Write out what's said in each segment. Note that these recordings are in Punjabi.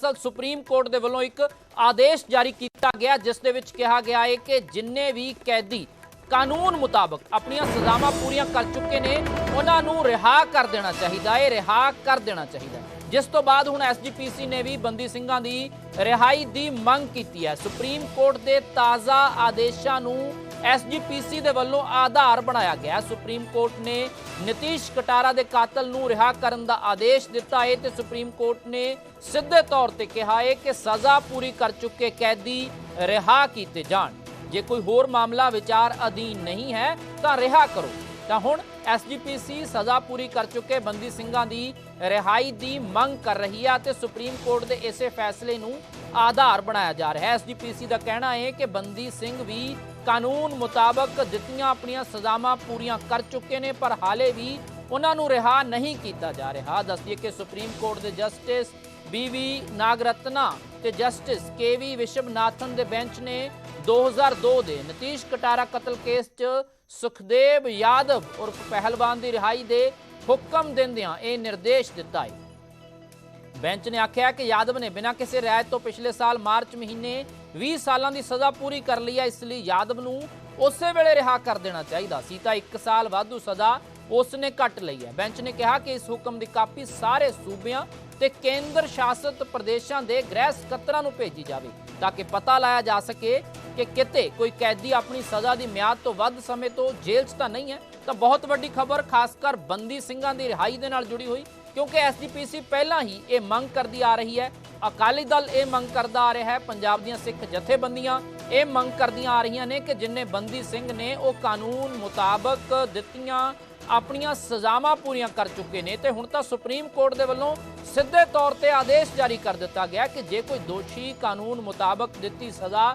ਦਰਅਸਲ ਸੁਪਰੀਮ ਕੋਰਟ ਦੇ ਵੱਲੋਂ ਇੱਕ ਆਦੇਸ਼ ਜਾਰੀ ਕੀਤਾ ਗਿਆ, ਜਿਸ ਦੇ ਵਿੱਚ ਕਿਹਾ ਗਿਆ ਹੈ ਕਿ ਜਿੰਨੇ ਵੀ ਕੈਦੀ ਕਾਨੂੰਨ ਮੁਤਾਬਕ ਆਪਣੀਆਂ ਸਜ਼ਾਵਾਂ ਪੂਰੀਆਂ ਕਰ ਚੁੱਕੇ ਨੇ, ਉਹਨਾਂ ਨੂੰ ਰਿਹਾ ਕਰ ਦੇਣਾ ਚਾਹੀਦਾ ਹੈ ਰਿਹਾ ਕਰ ਦੇਣਾ ਚਾਹੀਦਾ ਹੈ ਜਿਸ ਤੋਂ ਬਾਅਦ ਹੁਣ ਐਸਜੀਪੀਸੀ ਨੇ ਵੀ ਬੰਦੀ ਸਿੰਘਾਂ ਦੀ ਰਿਹਾਈ ਦੀ ਮੰਗ ਕੀਤੀ ਹੈ। ਸੁਪਰੀਮ ਕੋਰਟ ਦੇ ਤਾਜ਼ਾ ਆਦੇਸ਼ਾਂ ਨੂੰ ਐਸਜੀਪੀਸੀ ਦੇ ਵੱਲੋਂ ਆਧਾਰ ਬਣਾਇਆ ਗਿਆ। ਸੁਪਰੀਮ ਕੋਰਟ ਨੇ ਨਤੀਸ਼ ਕਟਾਰਾ ਦੇ ਕਾਤਲ ਨੂੰ ਰਿਹਾ ਕਰਨ ਦਾ ਆਦੇਸ਼ ਦਿੱਤਾ ਹੈ ਤੇ ਸੁਪਰੀਮ ਕੋਰਟ ਨੇ ਸਿੱਧੇ ਤੌਰ ਤੇ ਕਿਹਾ ਹੈ ਕਿ ਸਜ਼ਾ ਪੂਰੀ ਕਰ ਚੁੱਕੇ ਕੈਦੀ ਰਿਹਾ ਕੀਤੇ ਜਾਣ। ਜੇ ਕੋਈ ਹੋਰ ਮਾਮਲਾ ਵਿਚਾਰ ਅਧੀਨ ਨਹੀਂ ਹੈ ਤਾਂ ਰਿਹਾ ਕਰੋ। ਤਾਂ ਹੁਣ ਐਸਜੀਪੀਸੀ ਸਜ਼ਾ ਪੂਰੀ ਕਰ ਚੁੱਕੇ ਬੰਦੀ ਸਿੰਘਾਂ ਦੀ ਰਿਹਾਈ ਦੀ ਮੰਗ ਕਰ ਰਹੀ ਹੈ ਤੇ ਸੁਪਰੀਮ ਕੋਰਟ ਦੇ ਇਸੇ ਫੈਸਲੇ ਨੂੰ ਆਧਾਰ ਬਣਾਇਆ ਜਾ ਰਿਹਾ ਹੈ। ਐਸਜੀਪੀਸੀ ਦਾ ਕਹਿਣਾ ਹੈ ਕਿ ਬੰਦੀ ਸਿੰਘ ਵੀ ਕਾਨੂੰਨ ਮੁਤਾਬਕ ਦਿੱਤੀਆਂ ਆਪਣੀਆਂ ਸਜ਼ਾਵਾਂ ਪੂਰੀਆਂ ਕਰ ਚੁੱਕੇ ਨੇ, ਪਰ ਹਾਲੇ ਵੀ ਉਹਨਾਂ ਨੂੰ ਰਿਹਾ ਨਹੀਂ ਕੀਤਾ ਜਾ ਰਿਹਾ। ਦੱਸਦੀਏ ਕਿ ਸੁਪਰੀਮ ਕੋਰਟ ਦੇ ਜਸਟਿਸ ਬੀਵੀ ਨਾਗਰਤਨਾ ਤੇ ਜਸਟਿਸ ਕੇਵੀ ਵਿਸ਼ਵਨਾਥਨ ਦੇ ਬੈਂਚ ਨੇ 2002 ਦੇ ਨਤੀਸ਼ ਕਟਾਰਾ ਕਤਲ ਕੇਸ 'ਚ ਸੁਖਦੇਵ ਯਾਦਵ ਉਰਫ ਪਹਿਲਵਾਨ ਦੀ ਰਿਹਾਈ ਦੇ ਹੁਕਮ ਦਿੰਦਿਆਂ ਇਹ ਨਿਰਦੇਸ਼ ਦਿੱਤਾ ਹੈ। ਬੈਂਚ ਨੇ ਆਖਿਆ ਕਿ ਯਾਦਵ ਨੇ ਬਿਨਾਂ ਕਿਸੇ ਰਿਆਇਤ ਤੋਂ ਪਿਛਲੇ ਸਾਲ ਮਾਰਚ ਮਹੀਨੇ 20 ਸਾਲਾਂ ਦੀ ਸਜ਼ਾ ਪੂਰੀ ਕਰ ਲਈ ਹੈ, ਇਸ ਲਈ ਯਾਦਵ ਨੂੰ ਉਸੇ ਵੇਲੇ ਰਿਹਾ ਕਰ ਦੇਣਾ ਚਾਹੀਦਾ ਸੀ। ਤਾਂ 1 ਸਾਲ ਵਾਧੂ ਸਜ਼ਾ ਉਸ ਨੇ ਕੱਟ ਲਈ ਹੈ। ਬੈਂਚ ਨੇ ਕਿਹਾ ਕਿ ਇਸ ਹੁਕਮ ਦੀ ਕਾਪੀ ਸਾਰੇ ਸੂਬਿਆਂ ਤੇ ਕੇਂਦਰ ਸ਼ਾਸਿਤ ਪ੍ਰਦੇਸ਼ਾਂ ਦੇ ਗ੍ਰਹਿ ਸਕੱਤਰਾਂ ਨੂੰ ਭੇਜੀ ਜਾਵੇ ਤਾਂ ਕਿ ਪਤਾ ਲਾਇਆ ਜਾ ਸਕੇ ਕਿ ਕਿਤੇ ਕੋਈ ਕੈਦੀ ਆਪਣੀ ਸਜ਼ਾ ਦੀ ਮਿਆਦ ਤੋਂ ਵੱਧ ਸਮੇਂ ਤੋਂ ਜੇਲ੍ਹ 'ਚ ਤਾਂ ਨਹੀਂ ਹੈ। ਤਾਂ ਬਹੁਤ ਵੱਡੀ ਖਬਰ, ਖਾਸ ਕਰ ਬੰਦੀ ਸਿੰਘਾਂ ਦੀ ਰਿਹਾਈ ਦੇ ਨਾਲ ਜੁੜੀ ਹੋਈ ਕਿਉਂਕਿ ਐਸਜੀਪੀਸੀ ਪਹਿਲਾਂ ਹੀ ਇਹ ਮੰਗ ਕਰਦੀ ਆ ਰਹੀ ਹੈ। ਅਕਾਲੀ ਦਲ ਇਹ ਮੰਗ ਕਰਦਾ ਆ ਰਿਹਾ ਹੈ, ਪੰਜਾਬ ਦੀਆਂ ਸਿੱਖ ਜਥੇਬੰਦੀਆਂ ਇਹ ਮੰਗ ਕਰਦੀਆਂ ਆ ਰਹੀਆਂ ਨੇ ਕਿ ਜਿੰਨੇ ਬੰਦੀ ਸਿੰਘ ਨੇ ਉਹ ਕਾਨੂੰਨ ਮੁਤਾਬਕ ਦਿੱਤੀਆਂ, ਆਪਣੀਆਂ ਸਜ਼ਾਵਾਂ ਪੂਰੀਆਂ ਕਰ ਚੁੱਕੇ ਨੇ। ਤੇ ਹੁਣ ਤਾਂ ਸੁਪਰੀਮ ਕੋਰਟ ਦੇ ਵੱਲੋਂ ਸਿੱਧੇ ਤੌਰ ਤੇ ਆਦੇਸ਼ ਜਾਰੀ ਕਰ ਦਿੱਤਾ ਗਿਆ ਕਿ ਜੇ ਕੋਈ ਦੋਸ਼ੀ ਕਾਨੂੰਨ ਮੁਤਾਬਕ ਦਿੱਤੀ ਸਜ਼ਾ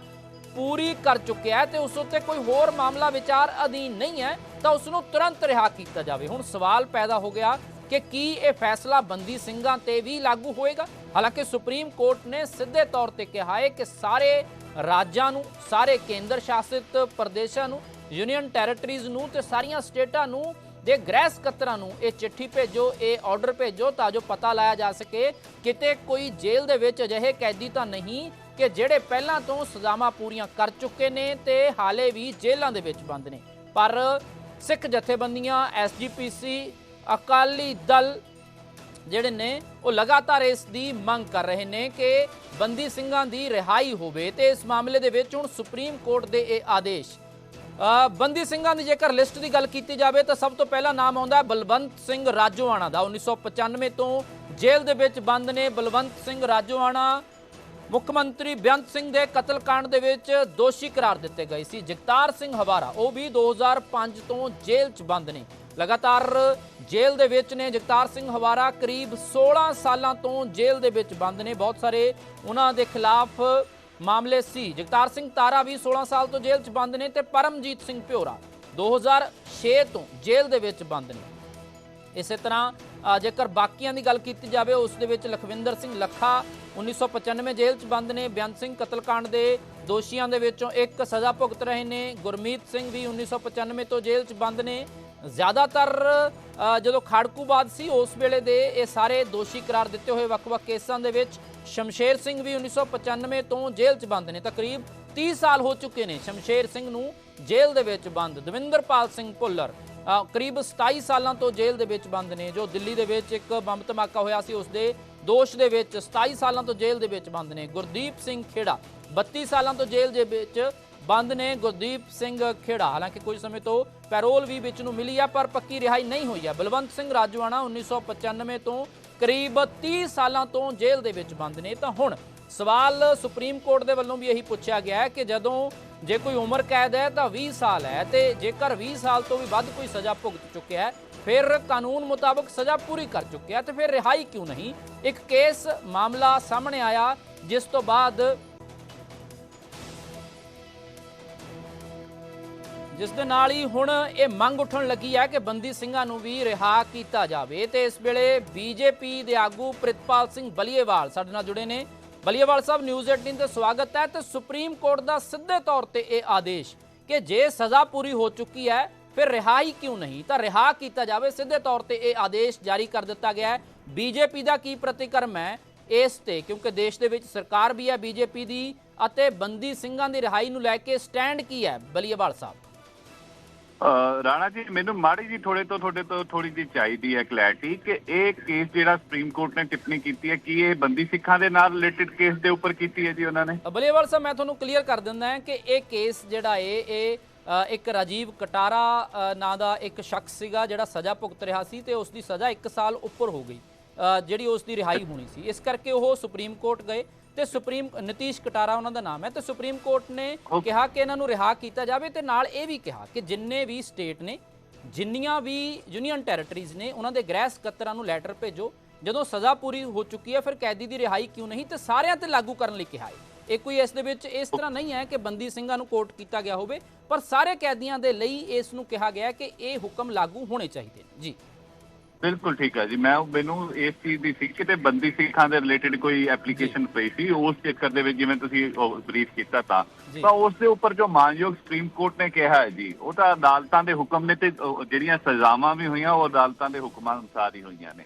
ਪੂਰੀ ਕਰ ਚੁੱਕਿਆ ਹੈ ਤੇ ਉਸ ਉੱਤੇ ਕੋਈ ਹੋਰ ਮਾਮਲਾ ਵਿਚਾਰ ਅਧੀਨ ਨਹੀਂ ਹੈ, ਤਾਂ ਉਸ ਨੂੰ ਤੁਰੰਤ ਰਿਹਾ ਕੀਤਾ ਜਾਵੇ। ਹੁਣ ਸਵਾਲ ਪੈਦਾ ਹੋ ਗਿਆ ਕਿ ਕੀ ਇਹ ਫੈਸਲਾ ਬੰਦੀ ਸਿੰਘਾਂ ਤੇ ਵੀ ਲਾਗੂ ਹੋਏਗਾ? ਹਾਲਾਂਕਿ ਸੁਪਰੀਮ ਕੋਰਟ ਨੇ ਸਿੱਧੇ ਤੌਰ ਤੇ ਕਿਹਾ ਹੈ ਕਿ ਸਾਰੇ ਰਾਜਾਂ ਨੂੰ, ਸਾਰੇ ਕੇਂਦਰ ਸ਼ਾਸਿਤ ਪ੍ਰਦੇਸ਼ਾਂ ਨੂੰ, ਯੂਨੀਅਨ ਟੈਰੀਟਰੀਜ਼ ਨੂੰ ਤੇ ਸਾਰੀਆਂ ਸਟੇਟਾਂ ਨੂੰ ਦੇ ਗ੍ਰਹਿ ਸਕੱਤਰਾਂ ਨੂੰ ਇਹ ਚਿੱਠੀ ਭੇਜੋ, ਇਹ ਆਰਡਰ ਭੇਜੋ ਤਾਂ ਜੋ ਪਤਾ ਲਾਇਆ ਜਾ ਸਕੇ। ਕਿਤੇ ਕੋਈ ਜੇਲ੍ਹ ਦੇ ਵਿੱਚ ਅਜਿਹੇ ਕੈਦੀ ਤਾਂ ਨਹੀਂ ਕਿ ਜਿਹੜੇ ਪਹਿਲਾਂ ਤੋਂ ਸਜ਼ਾਵਾਂ ਪੂਰੀਆਂ ਕਰ ਚੁੱਕੇ ਨੇ ਤੇ ਹਾਲੇ ਵੀ ਜੇਲ੍ਹਾਂ ਦੇ ਵਿੱਚ ਬੰਦ ਨੇ। ਪਰ ਸਿੱਖ ਜਥੇਬੰਦੀਆਂ ਐਸਜੀਪੀਸੀ ਅਕਾਲੀ ਦਲ ਜਿਹੜੇ ਨੇ, ਉਹ ਲਗਾਤਾਰ ਇਸ ਦੀ ਮੰਗ ਕਰ ਰਹੇ ਨੇ ਕਿ ਬੰਦੀ ਸਿੰਘਾਂ ਦੀ ਰਿਹਾਈ ਹੋਵੇ ਤੇ ਇਸ ਮਾਮਲੇ ਦੇ ਵਿੱਚ ਹੁਣ ਸੁਪਰੀਮ ਕੋਰਟ ਦੇ ਇਹ ਆਦੇਸ਼। ਬੰਦੀ ਸਿੰਘਾਂ ਦੀ ਜੇਕਰ ਲਿਸਟ ਦੀ ਗੱਲ ਕੀਤੀ ਜਾਵੇ ਤਾਂ ਸਭ ਤੋਂ ਪਹਿਲਾ ਨਾਮ ਆਉਂਦਾ ਹੈ ਬਲਵੰਤ ਸਿੰਘ ਰਾਜੋਆਣਾ ਦਾ। 1995 ਤੋਂ ਜੇਲ੍ਹ ਦੇ ਵਿੱਚ ਬੰਦ ਨੇ ਬਲਵੰਤ ਸਿੰਘ ਰਾਜੋਆਣਾ। ਮੁੱਖ ਮੰਤਰੀ ਬੇਅੰਤ ਸਿੰਘ ਦੇ ਕਤਲकांड ਦੇ ਵਿੱਚ ਦੋਸ਼ੀ ਕਰਾਰ ਦਿੱਤੇ ਗਏ ਸੀ। ਜਗਤਾਰ ਸਿੰਘ ਹਵਾਰਾ, ਉਹ ਵੀ 2005 ਤੋਂ ਜੇਲ੍ਹ 'ਚ ਬੰਦ ਨੇ। ਲਗਾਤਾਰ ਜੇਲ੍ਹ ਦੇ ਵਿੱਚ ਨੇ। ਜਗਤਾਰ ਸਿੰਘ ਹਵਾਰਾ ਕਰੀਬ 16 ਸਾਲਾਂ ਤੋਂ ਜੇਲ੍ਹ ਦੇ ਵਿੱਚ ਬੰਦ ਨੇ। ਬਹੁਤ ਸਾਰੇ ਉਹਨਾਂ ਦੇ ਖਿਲਾਫ ਮਾਮਲੇ ਸੀ। ਜਗਤਾਰ ਸਿੰਘ ਤਾਰਾ ਵੀ 16 ਸਾਲ ਤੋਂ ਜੇਲ੍ਹ 'ਚ ਬੰਦ ਨੇ ਤੇ ਪਰਮਜੀਤ ਸਿੰਘ ਪਿਓਰਾ 2006 ਤੋਂ ਜੇਲ੍ਹ ਦੇ ਵਿੱਚ ਬੰਦ ਨੇ। ਇਸੇ ਤਰ੍ਹਾਂ ਜੇਕਰ ਬਾਕੀਆਂ ਦੀ ਗੱਲ ਕੀਤੀ ਜਾਵੇ, ਉਸ ਦੇ ਵਿੱਚ ਲਖਵਿੰਦਰ ਸਿੰਘ ਲੱਖਾ 1995 ਜੇਲ੍ਹ 'ਚ ਬੰਦ ਨੇ। ਬੇਅੰਤ ਸਿੰਘ ਕਤਲकांड ਦੇ ਦੋਸ਼ੀਆਂ ਦੇ ਵਿੱਚੋਂ ਇੱਕ ਸਜ਼ਾ ਭੁਗਤ ਰਹੇ ਨੇ। ਗੁਰਮੀਤ ਸਿੰਘ ਵੀ 1995 ਤੋਂ ਜੇਲ੍ਹ 'ਚ ਬੰਦ ਨੇ। ਜ਼ਿਆਦਾਤਰ ਅ, ਜਦੋਂ ਖਾੜਕੂਬਾਦ ਸੀ ਉਸ ਵੇਲੇ ਦੇ ਇਹ ਸਾਰੇ ਦੋਸ਼ੀ ਕਰਾਰ ਦਿੱਤੇ ਹੋਏ ਵੱਖ-ਵੱਖ ਕੇਸਾਂ ਦੇ ਵਿੱਚ ਸ਼ਮਸ਼ੇਰ ਸਿੰਘ ਵੀ 1995 ਤੋਂ ਜੇਲ੍ਹ 'ਚ ਬੰਦ ਨੇ। ਤਕਰੀਬ 30 ਸਾਲ ਹੋ ਚੁੱਕੇ ਨੇ ਸ਼ਮਸ਼ੇਰ ਸਿੰਘ ਨੂੰ ਜੇਲ੍ਹ ਦੇ ਵਿੱਚ ਬੰਦ। ਦਵਿੰਦਰਪਾਲ ਸਿੰਘ ਭੁੱਲਰ ਕਰੀਬ 27 ਸਾਲਾਂ ਤੋਂ ਜੇਲ੍ਹ ਦੇ ਵਿੱਚ ਬੰਦ ਨੇ ਜੋ ਦਿੱਲੀ ਦੇ ਵਿੱਚ ਇੱਕ ਬੰਬ ਧਮਾਕਾ ਹੋਇਆ ਸੀ ਉਸ ਦੇ ਦੋਸ਼ ਦੇ ਵਿੱਚ 27 ਸਾਲਾਂ ਤੋਂ ਜੇਲ੍ਹ ਦੇ ਵਿੱਚ ਬੰਦ ਨੇ। ਗੁਰਦੀਪ ਸਿੰਘ ਖੇੜਾ 32 ਸਾਲਾਂ ਤੋਂ ਜੇਲ੍ਹ ਦੇ ਵਿੱਚ ਬੰਦ ਨੇ ਗੁਰਦੀਪ ਸਿੰਘ ਖੇੜਾ। ਹਾਲਾਂਕਿ ਕੁਝ ਸਮੇਂ ਤੋਂ ਪੈਰੋਲ ਵੀ ਵਿੱਚ ਨੂੰ ਮਿਲੀ ਆ, ਪਰ ਪੱਕੀ ਰਿਹਾਈ ਨਹੀਂ ਹੋਈ ਹੈ ਬਲਵੰਤ ਸਿੰਘ ਰਾਜਵਾਨਾ 1995 ਤੋਂ ਕਰੀਬ 30 ਸਾਲਾਂ ਤੋਂ ਜੇਲ੍ਹ ਦੇ ਵਿੱਚ ਬੰਦ ਨੇ। ਤਾਂ ਹੁਣ ਸਵਾਲ ਸੁਪਰੀਮ ਕੋਰਟ ਦੇ ਵੱਲੋਂ ਵੀ ਇਹੀ ਪੁੱਛਿਆ ਗਿਆ ਹੈ ਕਿ ਜਦੋਂ ਜੇ ਕੋਈ ਉਮਰ ਕੈਦ ਹੈ ਤਾਂ 20 ਸਾਲ ਹੈ ਤੇ ਜੇਕਰ 20 ਸਾਲ ਤੋਂ ਵੀ ਵੱਧ ਕੋਈ ਸਜ਼ਾ ਭੁਗਤ ਚੁੱਕਿਆ ਹੈ, ਫਿਰ ਕਾਨੂੰਨ ਮੁਤਾਬਕ ਸਜ਼ਾ ਪੂਰੀ ਕਰ ਚੁੱਕਿਆ ਤੇ ਫਿਰ ਰਿਹਾਈ ਕਿਉਂ ਨਹੀਂ? ਇੱਕ ਕੇਸ ਮਾਮਲਾ ਸਾਹਮਣੇ ਆਇਆ, ਜਿਸ ਤੋਂ ਬਾਅਦ ਜਿਸ ਦੇ ਨਾਲ ਹੀ ਹੁਣ ਇਹ ਮੰਗ ਉੱਠਣ ਲੱਗੀ ਹੈ ਕਿ ਬੰਦੀ ਸਿੰਘਾਂ ਨੂੰ ਵੀ ਰਿਹਾ ਕੀਤਾ ਜਾਵੇ। ਤੇ ਇਸ ਵੇਲੇ ਬੀਜੇਪੀ ਦੇ ਆਗੂ ਪ੍ਰਿਤਪਾਲ ਸਿੰਘ ਬਲੀਏਵਾਲ ਸਾਡੇ ਨਾਲ ਜੁੜੇ ਨੇ। ਬਲੀਏਵਾਲ ਸਾਹਿਬ ਨਿਊਜ਼ 18 ਤੇ ਸਵਾਗਤ ਹੈ ਤੇ ਸੁਪਰੀਮ ਕੋਰਟ ਦਾ ਸਿੱਧੇ ਤੌਰ ਤੇ ਇਹ ਆਦੇਸ਼ ਕਿ ਜੇ ਸਜ਼ਾ ਪੂਰੀ ਹੋ ਚੁੱਕੀ ਹੈ, ਫਿਰ ਰਿਹਾਈ ਕਿਉਂ ਨਹੀਂ? ਤਾਂ ਰਿਹਾ ਕੀਤਾ ਜਾਵੇ, ਸਿੱਧੇ ਤੌਰ ਤੇ ਇਹ ਆਦੇਸ਼ ਜਾਰੀ ਕਰ ਦਿੱਤਾ ਗਿਆ ਹੈ। ਬੀਜੇਪੀ ਦਾ ਕੀ ਪ੍ਰਤੀਕਰਮ ਹੈ ਇਸ ਤੇ? ਕਿਉਂਕਿ ਦੇਸ਼ ਦੇ ਵਿੱਚ ਸਰਕਾਰ ਵੀ ਹੈ ਬੀਜੇਪੀ ਦੀ ਅਤੇ ਬੰਦੀ ਸਿੰਘਾਂ ਦੀ ਰਿਹਾਈ ਨੂੰ ਲੈ ਕੇ ਸਟੈਂਡ ਕੀ ਹੈ? ਬਲੀਏਵਾਲ ਸਾਹਿਬ। ਰਾਣਾ ਜੀ, ਮੈਨੂੰ ਮਾੜੀ ਜੀ ਥੋੜੇ ਤੋਂ ਤੁਹਾਡੇ ਤੋਂ ਥੋੜੀ ਜਿਹੀ ਚਾਹੀਦੀ ਹੈ ਕਲੈਰਿਟੀ ਕਿ ਇਹ ਕੇਸ ਜਿਹੜਾ ਸੁਪਰੀਮ ਕੋਰਟ ਨੇ ਟਿੱਪਣੀ ਕੀਤੀ ਹੈ, ਕੀ ਇਹ ਬੰਦੀ ਸਿੱਖਾਂ ਦੇ ਨਾਲ ਰਿਲੇਟਡ ਕੇਸ ਦੇ ਉੱਪਰ ਕੀਤੀ ਹੈ ਜੀ ਉਹਨਾਂ ਨੇ? ਬਲੀਏਵਾਲ ਸਾਹਿਬ ਮੈਂ ਤੁਹਾਨੂੰ ਕਲੀਅਰ ਕਰ ਦਿੰਦਾ ਹਾਂ ਕਿ ਇਹ ਕੇਸ ਜਿਹੜਾ ਏ, ਇਹ ਇੱਕ ਰਾਜੀਵ ਕਟਾਰਾ ਨਾਂ ਦਾ ਇੱਕ ਸ਼ਖਸ ਸੀਗਾ ਜਿਹੜਾ ਸਜ਼ਾ ਭੁਗਤ ਰਿਹਾ ਸੀ ਤੇ ਉਸ ਦੀ ਸਜ਼ਾ 1 ਸਾਲ ਉੱਪਰ ਹੋ ਗਈ। ਜਿਹੜੀ ਉਸ ਦੀ ਰਿਹਾਈ ਹੋਣੀ ਸੀ। ਇਸ ਕਰਕੇ ਉਹ ਸੁਪਰੀਮ ਕੋਰਟ ਗਏ ਤੇ ਸੁਪਰੀਮ ਨਤੀਸ਼ ਕਟਾਰਾ ਉਹਨਾਂ ਦਾ ਨਾਮ ਹੈ। ਤੇ ਸੁਪਰੀਮ ਕੋਰਟ ਨੇ ਕਿਹਾ ਕਿ ਇਹਨਾਂ ਨੂੰ ਰਿਹਾ ਕੀਤਾ ਜਾਵੇ ਤੇ ਨਾਲ ਇਹ ਵੀ ਕਿਹਾ ਕਿ ਜਿੰਨੇ ਵੀ ਸਟੇਟ ਨੇ ਜਿੰਨੀਆਂ ਵੀ ਯੂਨੀਅਨ ਟੈਰੀਟਰੀਜ਼ ਨੇ ਉਹਨਾਂ ਦੇ ਗ੍ਰਹਿ ਸਕੱਤਰਾਂ ਨੂੰ ਲੈਟਰ ਭੇਜੋ। ਜਦੋਂ ਸਜ਼ਾ ਪੂਰੀ ਹੋ ਚੁੱਕੀ ਹੈ ਫਿਰ ਕੈਦੀ ਦੀ ਰਿਹਾਈ ਕਿਉਂ ਨਹੀਂ? ਤੇ ਸਾਰਿਆਂ ਤੇ ਲਾਗੂ ਕਰਨ ਲਈ ਕਿਹਾ ਹੈ। ਇਹ ਕੋਈ ਇਸ ਦੇ ਵਿੱਚ ਇਸ ਤਰ੍ਹਾਂ ਨਹੀਂ ਹੈ ਕਿ ਬੰਦੀ ਸਿੰਘਾਂ ਨੂੰ ਕੋਰਟ ਕੀਤਾ ਗਿਆ ਹੋਵੇ ਪਰ ਸਾਰੇ ਕੈਦੀਆਂ ਦੇ ਲਈ ਇਸ ਨੂੰ ਕਿਹਾ ਗਿਆ ਕਿ ਇਹ ਹੁਕਮ ਲਾਗੂ ਹੋਣੇ ਚਾਹੀਦੇ ਜੀ। ਬਿਲਕੁਲ ਠੀਕ ਹੈ ਜੀ। ਮੈਂ ਮੈਨੂੰ ਇਸ ਚੀਜ਼ ਦੀ ਸੀ ਕਿ ਤੇ ਬੰਦੀ ਸਿੱਖਾਂ ਦੇ ਰਿਲੇਟਡ ਕੋਈ ਐਪਲੀਕੇਸ਼ਨ ਪਈ ਸੀ ਉਸ ਚੱਕਰ ਦੇ ਵਿੱਚ ਜਿਵੇਂ ਤੁਸੀਂ ਬਰੀਫ ਕੀਤਾ ਤਾਂ। ਤਾਂ ਉਸ ਦੇ ਉੱਪਰ ਜੋ ਮਾਨਯੋਗ ਸੁਪਰੀਮ ਕੋਰਟ ਨੇ ਕਿਹਾ ਹੈ ਜੀ ਉਹ ਤਾਂ ਅਦਾਲਤਾਂ ਦੇ ਹੁਕਮ ਨੇ ਤੇ ਜਿਹੜੀਆਂ ਸਜ਼ਾਵਾਂ ਵੀ ਹੋਈਆਂ ਉਹ ਅਦਾਲਤਾਂ ਦੇ ਹੁਕਮਾਂ ਅਨੁਸਾਰ ਹੀ ਹੋਈਆਂ ਨੇ।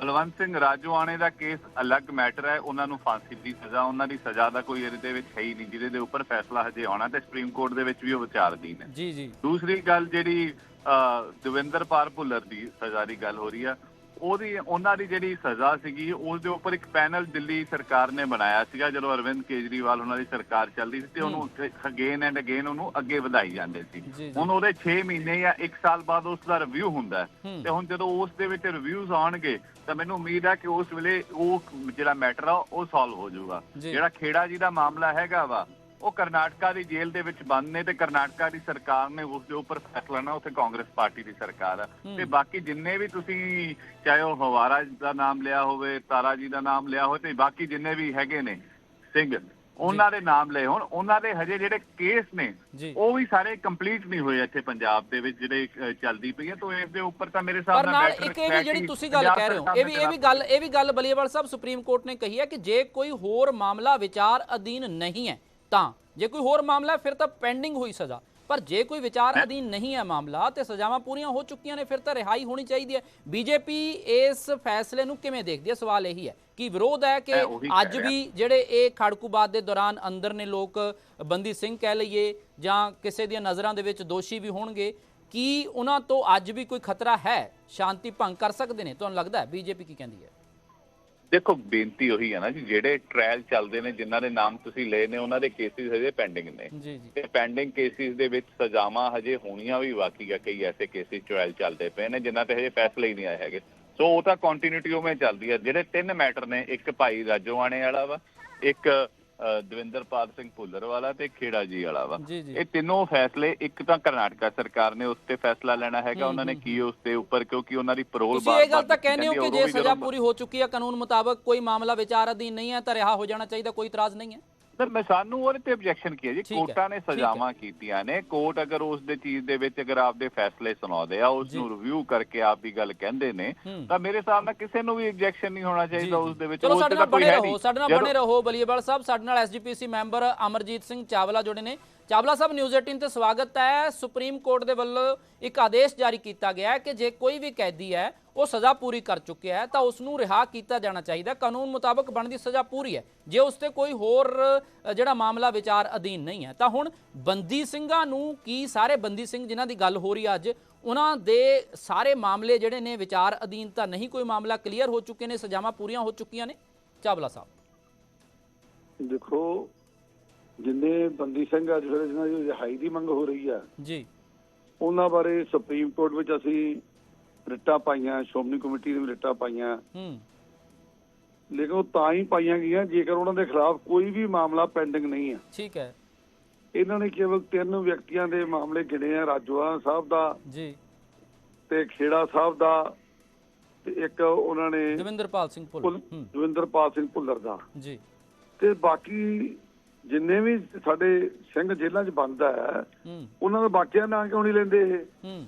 ਬਲਵੰਤ ਸਿੰਘ ਰਾਜੋਆਣੇ ਦਾ ਕੇਸ ਅਲੱਗ ਮੈਟਰ ਹੈ ਉਹਨਾਂ ਨੂੰ ਫਾਂਸੀ ਦੀ ਸਜ਼ਾ ਉਹਨਾਂ ਦੀ ਸਜ਼ਾ ਦਾ ਕੋਈ ਇਹਦੇ ਵਿੱਚ ਹੈ ਹੀ ਨਹੀਂ ਜਿਹਦੇ ਦੇ ਉੱਪਰ ਫੈਸਲਾ ਹਜੇ ਆਉਣਾ ਤੇ ਸੁਪਰੀਮ ਕੋਰਟ ਦੇ ਵਿੱਚ ਵੀ ਉਹ ਵਿਚਾਰਧੀਨ ਹੈ। ਜੀ ਜੀ। ਦੂਸਰੀ ਗੱਲ ਜਿਹੜੀ ਅਹ, ਦਵਿੰਦਰਪਾਲ ਭੁੱਲਰ ਦੀ ਸਜ਼ਾ ਦੀ ਗੱਲ ਹੋ ਰਹੀ ਆ ਉਹਦੀ ਉਹਨਾਂ ਦੀ ਜਿਹੜੀ ਸਜ਼ਾ ਸੀਗੀ ਉਸ ਦੇ ਉੱਪਰ ਇੱਕ ਪੈਨਲ ਦਿੱਲੀ ਸਰਕਾਰ ਨੇ ਬਣਾਇਆ ਸੀਗਾ ਜਦੋਂ ਅਰਵਿੰਦ ਕੇਜਰੀਵਾਲ ਉਹਨਾਂ ਦੀ ਸਰਕਾਰ ਚੱਲਦੀ ਸੀ ਤੇ ਉਹਨੂੰ ਅਗੇਨ ਐਂਡ ਅਗੇਨ ਉਹਨੂੰ ਅੱਗੇ ਵਧਾਈ ਜਾਂਦੇ ਸੀ। ਹੁਣ ਉਹਦੇ 6 ਮਹੀਨੇ ਜਾਂ 1 ਸਾਲ ਬਾਅਦ ਉਸ ਦਾ ਰਿਵਿਊ ਹੁੰਦਾ। ਤੇ ਹੁਣ ਜਦੋਂ ਉਸ ਦੇ ਵਿੱਚ ਰਿਵਿਊਜ਼ ਆਉਣਗੇ ਤਾਂ ਮੈਨੂੰ ਉਮੀਦ ਹੈ ਕਿ ਉਸ ਵੇਲੇ ਉਹ ਜਿਹੜਾ ਮੈਟਰ ਆ ਉਹ ਸੋਲਵ ਹੋ ਜਾਊਗਾ। ਜਿਹੜਾ ਖੇੜਾ ਜੀ ਦਾ ਮਾਮਲਾ ਹੈਗਾ ਵਾ ਉਹ ਕਰਨਾਟਕਾ ਦੀ ਜੇਲ੍ਹ ਦੇ ਵਿੱਚ ਬੰਦ ਨੇ ਤੇ ਕਰਨਾਟਕਾ ਦੀ ਸਰਕਾਰ ਨੇ ਉਸ ਦੇ ਉੱਪਰ ਫੈਸਲਾ ਨਾ ਉੱਥੇ ਕਾਂਗਰਸ ਪਾਰਟੀ ਦੀ ਸਰਕਾਰ ਆ। ਤੇ ਬਾਕੀ ਜਿੰਨੇ ਵੀ ਤੁਸੀਂ ਚਾਹੇ ਉਹ ਹਵਾਰਾ ਦਾ ਨਾਮ ਲਿਆ ਹੋਵੇ ਤਾਰਾ ਜੀ ਦਾ ਨਾਮ ਲਿਆ ਹੋਵੇ ਤੇ ਬਾਕੀ ਜਿੰਨੇ ਵੀ ਹੈਗੇ ਨੇ ਸਿੰਘ ਉਹਨਾਂ ਦੇ ਨਾਮ ਲਏ ਹੁਣ। ਉਹਨਾਂ ਦੇ ਹਜੇ ਜਿਹੜੇ ਕੇਸ ਨੇ ਉਹ ਵੀ ਸਾਰੇ ਕੰਪਲੀਟ ਨਹੀਂ ਹੋਏ ਇੱਥੇ ਪੰਜਾਬ ਦੇ ਵਿੱਚ ਜਿਹੜੇ ਚੱਲਦੀ ਪਈ ਹੈ ਤਾਂ ਇਸ ਦੇ ਉੱਪਰ ਤਾਂ ਮੇਰੇ ਹਿਸਾਬ ਪਰ ਨਾਲ ਇੱਕ ਇਹ ਵੀ ਜਿਹੜੀ ਤੁਸੀਂ ਗੱਲ ਕਹਿ ਰਹੇ ਹੋ ਇਹ ਵੀ ਇਹ ਵੀ ਗੱਲ ਇਹ ਵੀ ਗੱਲ ਬਲੀਏਵਾਲ ਸਾਹਿਬ ਸੁਪਰੀਮ ਕੋਰਟ ਨੇ ਕਹੀ ਹੈ ਕਿ ਜੇ ਕੋਈ ਹੋਰ ਮਾਮਲਾ ਵਿਚਾਰ ਅਧੀਨ ਨਹੀਂ ਹੈ ਤਾਂ ਜੇ ਕੋਈ ਹੋਰ ਮਾਮਲਾ ਫਿਰ ਤਾਂ ਪੈਂਡਿੰਗ ਹੋਈ ਸਜ਼ਾ। ਪਰ ਜੇ ਕੋਈ ਵਿਚਾਰ ਅਧੀਨ ਨਹੀਂ ਹੈ ਮਾਮਲਾ ਤੇ ਸਜ਼ਾਵਾਂ ਪੂਰੀਆਂ ਹੋ ਚੁੱਕੀਆਂ ਨੇ ਫਿਰ ਤਾਂ ਰਿਹਾਈ ਹੋਣੀ ਚਾਹੀਦੀ ਹੈ। ਬੀਜੇਪੀ ਇਸ ਫੈਸਲੇ ਨੂੰ ਕਿਵੇਂ ਦੇਖਦੀ ਹੈ? ਸਵਾਲ ਇਹੀ ਹੈ ਕਿ ਵਿਰੋਧ ਹੈ ਕਿ ਅੱਜ। ਵੀ ਜਿਹੜੇ ਇਹ ਖੜਕੂਬਾਦ ਦੇ ਦੌਰਾਨ ਅੰਦਰ ਨੇ ਲੋਕ ਬੰਦੀ ਸਿੰਘ ਕਹਿ ਲਈਏ ਜਾਂ ਕਿਸੇ ਦੀਆਂ ਨਜ਼ਰਾਂ ਦੇ ਵਿੱਚ ਦੋਸ਼ੀ ਵੀ ਹੋਣਗੇ ਕੀ ਉਹਨਾਂ ਤੋਂ ਅੱਜ ਵੀ ਕੋਈ ਖਤਰਾ ਹੈ? ਸ਼ਾਂਤੀ ਭੰਗ ਕਰ ਸਕਦੇ ਨੇ। ਤੁਹਾਨੂੰ ਲੱਗਦਾ ਹੈ? ਬੀਜੇਪੀ ਕੀ ਕਹਿੰਦੀ ਹੈ? ਦੇਖੋ ਬੇਨਤੀ ਉਹੀ ਹੈ ਨਾ ਜੀ ਜਿਹੜੇ ਟ੍ਰਾਇਲ ਚੱਲਦੇ ਨੇ ਜਿਨ੍ਹਾਂ ਦੇ ਨਾਮ ਤੁਸੀਂ ਲਏ ਨੇ ਉਹਨਾਂ ਦੇ ਕੇਸਿਸ ਹਜੇ ਪੈਂਡਿੰਗ ਨੇ। ਤੇ ਪੈਂਡਿੰਗ ਕੇਸਿਸ ਦੇ ਵਿੱਚ ਸਜ਼ਾਵਾਂ ਹਜੇ ਹੋਣੀਆਂ ਵੀ ਬਾਕੀ ਆ ਕਈ ਐਸੇ ਕੇਸਿਸ ਟ੍ਰਾਇਲ ਚੱਲਦੇ ਪਏ ਨੇ ਜਿਨ੍ਹਾਂ ਤੇ ਹਜੇ ਫੈਸਲੇ ਹੀ ਨਹੀਂ ਆਏ ਹੈਗੇ। ਸੋ ਉਹ ਤਾਂ ਕੰਟੀਨਿਊਟੀ ਉਵੇਂ ਚੱਲਦੀ ਹੈ ਜਿਹੜੇ ਤਿੰਨ ਮੈਟਰ ਨੇ ਇੱਕ ਭਾਈ ਰਾਜੋਆਣੇ ਵਾਲਾ ਵਾ ਇੱਕ ਦਵਿੰਦਰਪਾਲ ਸਿੰਘ ਭੁੱਲਰ ਵਾਲਾ ਤੇ ਖੇੜਾ ਜੀ ਵਾਲਾ ਵਾ। ਇਹ ਤਿੰਨੋਂ ਫੈਸਲੇ ਇੱਕ ਤਾਂ ਕਰਨਾਟਕਾ ਸਰਕਾਰ ਨੇ ਉਸ ਤੇ ਫੈਸਲਾ ਲੈਣਾ ਹੈਗਾ ਉਹਨਾਂ ਨੇ ਕੀ ਉਸ ਦੇ ਉੱਪਰ ਕਿਉਂਕਿ ਉਹਨਾਂ ਦੀ ਪਰੋਲ ਤੁਸੀਂ ਇਹ ਗੱਲ ਤਾਂ ਕਹਿੰਦੇ ਹੋ ਕਿ ਜੇ ਸਜ਼ਾ ਪੂਰੀ ਹੋ ਚੁੱਕੀ ਹੈ ਕਾਨੂੰਨ ਮੁਤਾਬਕ ਕੋਈ ਮਾਮਲਾ ਵਿਚਾਰ ਅਧੀਨ ਨਹੀਂ ਹੈ ਤਾਂ ਰਿਹਾ ਹੋ ਜਾਣਾ ਚਾਹੀਦਾ ਕੋਈ ਇਤਰਾਜ਼ ਨਹੀਂ ਹੈ। ਸਰ ਮੈਂ ਸਾਨੂੰ ਉਹਦੇ ਤੇ ਆਬਜੈਕਸ਼ਨ ਕੀ ਹੈ ਜੀ ਕੋਰਟਾਂ ਨੇ। ਸਜ਼ਾਵਾਂ ਕੀਤੀਆਂ ਨੇ ਕੋਰਟ ਅਗਰ ਉਸ ਦੇ ਚੀਜ਼ ਦੇ ਵਿੱਚ ਅਗਰ ਆਪਦੇ ਫੈਸਲੇ ਸੁਣਾਉਂਦੇ ਆ ਉਸ। ਨੂੰ ਰਿਵਿਊ ਕਰਕੇ ਆਪ ਦੀ ਗੱਲ ਕਹਿੰਦੇ ਨੇ। ਤਾਂ ਮੇਰੇ ਹਿਸਾਬ ਨਾਲ ਕਿਸੇ ਨੂੰ ਵੀ ਆਬਜੈਕਸ਼ਨ ਨਹੀਂ ਹੋਣਾ ਚਾਹੀਦਾ। ਉਸ ਦੇ ਵਿੱਚ ਉਸ ਤਾਂ ਕੋਈ ਬਣੇ ਹੈ ਨਹੀਂ। ਸਾਡੇ ਨਾਲ ਬਣੇ ਰਹੋ ਬਲੀਏਵਾਲ ਸਾਹਿਬ ਸਾਡੇ ਨਾਲ ਐਸਜੀਪੀਸੀ ਮੈਂਬਰ ਅਮਰਜੀਤ ਸਿੰਘ ਚਾਵਲਾ ਜੁੜੇ ਨੇ ਚਾਵਲਾ ਸਾਹਿਬ ਨਿਊਜ਼ 18 ਤੇ ਸਵਾਗਤ ਹੈ ਸੁਪਰੀਮ ਕੋਰਟ ਦੇ ਵੱਲੋਂ ਇੱਕ ਆਦੇਸ਼ ਜਾਰੀ ਕੀਤਾ ਗਿਆ ਹੈ ਕਿ ਜੇ ਕੋਈ ਵੀ ਕੈਦੀ ਹੈ ਉਹ ਸਜ਼ਾ ਪੂਰੀ ਕਰ ਚੁੱਕਿਆ ਹੈ ਤਾਂ ਉਸ ਨੂੰ ਰਿਹਾ ਕੀਤਾ ਜਾਣਾ ਚਾਹੀਦਾ। ਕਾਨੂੰਨ ਮੁਤਾਬਕ ਬਣਦੀ ਸਜ਼ਾ ਪੂਰੀ ਹੈ ਜੇ ਉਸ ਤੇ ਕੋਈ ਹੋਰ ਜਿਹੜਾ ਮਾਮਲਾ ਵਿਚਾਰ ਅਧੀਨ ਨਹੀਂ ਹੈ। ਤਾਂ ਹੁਣ ਬੰਦੀ ਸਿੰਘਾਂ ਨੂੰ ਕੀ ਸਾਰੇ ਬੰਦੀ ਸਿੰਘ ਜਿਨ੍ਹਾਂ ਦੀ ਗੱਲ ਹੋ ਰਹੀ ਅੱਜ ਉਹਨਾਂ ਦੇ ਸਾਰੇ ਮਾਮਲੇ ਜਿਹੜੇ ਨੇ ਵਿਚਾਰ ਅਧੀਨ ਤਾਂ ਨਹੀਂ ਕੋਈ ਮਾਮਲਾ ਕਲੀਅਰ ਹੋ ਚੁੱਕੇ ਨੇ ਸਜ਼ਾਵਾਂ ਪੂਰੀਆਂ ਹੋ ਚੁੱਕੀਆਂ ਨੇ। ਚਾਵਲਾ ਸਾਹਿਬ। ਦੇਖੋ ਜਿੰਨੇ ਬੰਦੀ ਸਿੰਘ ਆ ਜਿਹੜੇ ਜਿਹਨਾਂ ਦੀ ਰਿਹਾਈ ਦੀ ਮੰਗ ਹੋ ਰਹੀ ਆ ਜੀ। ਉਹਨਾਂ ਬਾਰੇ ਸੁਪਰੀਮ ਕੋਰਟ ਵਿੱਚ ਅਸੀਂ ਰਿਟਾਂ ਪਾਈਆਂ ਸ਼੍ਰੋਮਣੀ ਕਮੇਟੀ ਨੇ ਵੀ ਰਿਟਾਂ ਪਾਈਆਂ। ਹੂੰ। ਲੇਕਿਨ ਉਹ ਤਾਂ ਹੀ ਪਾਈਆਂ ਗਈਆਂ ਜੇਕਰ ਉਹਨਾਂ ਦੇ ਖਿਲਾਫ ਕੋਈ ਵੀ ਮਾਮਲਾ ਪੈਂਡਿੰਗ ਨਹੀਂ ਆ ਠੀਕ ਹੈ। ਇਹਨਾਂ ਨੇ ਕੇਵਲ ਤਿੰਨ ਵਿਅਕਤੀਆਂ ਦੇ ਮਾਮਲੇ ਗਿਣੇ ਆ ਰਾਜੋਆ ਸਾਹਿਬ ਦਾ ਜੀ। ਤੇ ਖੇੜਾ ਸਾਹਿਬ ਦਾ ਤੇ ਇੱਕ ਉਹਨਾਂ ਨੇ ਦਵਿੰਦਰਪਾਲ ਸਿੰਘ ਭੁੱਲ ਭੁੱਲ- ਹੂੰ। ਦਵਿੰਦਰਪਾਲ ਸਿੰਘ ਭੁੱਲਰ ਦਾ। ਜੀ। ਤੇ ਬਾਕੀ ਜਿੰਨੇ ਵੀ ਸਾਡੇ ਸਿੰਘ ਜੇਲ੍ਹਾਂ 'ਚ ਬੰਦ ਆ ਹੂੰ। ਉਹਨਾਂ ਦਾ ਬਾਕੀਆਂ ਨਾਂ ਕਿਉਂ ਨਹੀਂ ਲੈਂਦੇ ਇਹ? ਹੂੰ।